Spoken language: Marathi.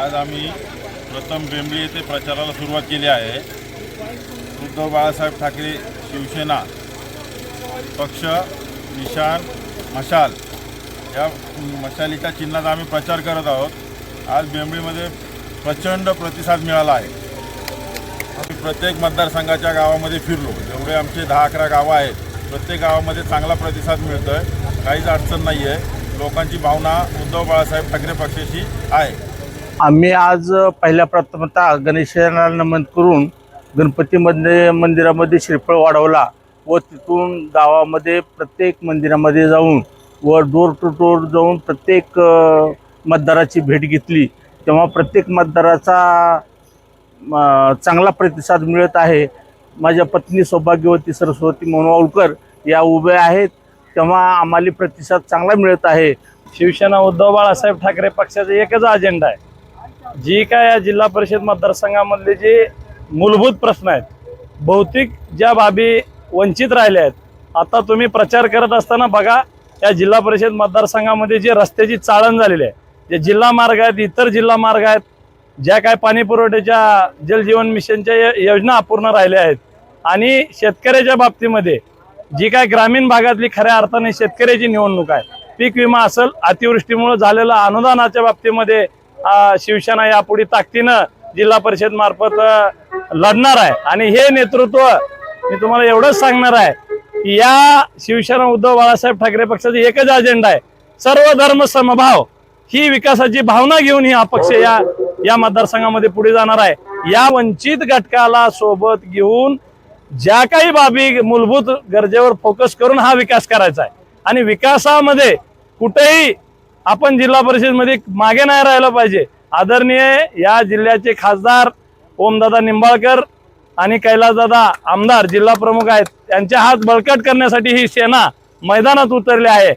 आज आम्ही प्रथम बेंबळी येथे प्रचाराला सुरुवात केली आहे. उद्धव बाळासाहेब ठाकरे शिवसेना पक्ष निशान मशाल या मशालीच्या चिन्हात आम्ही प्रचार करत आहोत. आज बेंबळीमध्ये प्रचंड प्रतिसाद मिळाला आहे. आम्ही प्रत्येक मतदारसंघाच्या गावामध्ये फिरलो. जेवढे आमचे दहा अकरा गावं आहेत प्रत्येक गावामध्ये चांगला प्रतिसाद मिळतो आहे काहीच अडचण नाही आहे लोकांची भावना उद्धव बाळासाहेब ठाकरे पक्षाशी आहे. आम्ही आज पहिल्या प्रथमतः गणेशाला नमन करून गणपती मंदिर मंदिरामध्ये श्रीफळ वाढवला व तिथून गावामध्ये प्रत्येक मंदिरामध्ये जाऊन व डोर टू डोर जाऊन प्रत्येक मतदाराची भेट घेतली. तेव्हा प्रत्येक मतदाराचा चांगला प्रतिसाद मिळत आहे. माझ्या पत्नी सौभाग्यवती सरस्वती मनवाळकर या उभ्या आहेत. तेव्हा आम्हाला प्रतिसाद चांगला मिळत आहे. शिवसेना उद्धव बाळासाहेब ठाकरे पक्षाचा एकच अजेंडा आहे. जी काय या जिल्हा परिषद मतदारसंघामधले जे मूलभूत प्रश्न आहेत भौतिक ज्या बाबी वंचित राहिल्या आहेत आता तुम्ही प्रचार करत असताना बघा या जिल्हा परिषद मतदारसंघामध्ये जे रस्त्याची चाळण झालेली आहे जे जिल्हा मार्ग आहेत इतर जिल्हा मार्ग आहेत ज्या काय पाणी पुरवठ्याच्या जलजीवन मिशनच्या य- योजना अपूर्ण राहिल्या आहेत आणि शेतकऱ्याच्या बाबतीमध्ये जी काय ग्रामीण भागातली खऱ्या अर्थाने शेतकऱ्याची निवडणूक आहे पीक विमा असेल अतिवृष्टीमुळे झालेलं अनुदानाच्या बाबतीमध्ये शिवसेना यापुढे ताकदीनं जिल्हा परिषद मार्फत लढणार आहे. आणि हे नेतृत्व मी तुम्हाला एवढंच सांगणार आहे की या शिवसेना उद्धव बाळासाहेब ठाकरे पक्षाचा एकच अजेंडा आहे. सर्व धर्म समभाव ही विकासाची भावना घेऊन ही अपक्ष या या मतदारसंघामध्ये पुढे जाणार आहे. या वंचित घटकाला सोबत घेऊन ज्या काही बाबी मूलभूत गरजेवर फोकस करून हा विकास करायचा आहे. आणि विकासामध्ये कुठेही आपण जिल्हा परिषदमध्ये मागे नाही राहिलं पाहिजे. आदरणीय या जिल्ह्याचे खासदार ओमदादा निंबाळकर आणि कैलासदादा आमदार जिल्हा प्रमुख आहेत. त्यांचे हात बळकट करण्यासाठी ही सेना मैदानात उतरली आहे.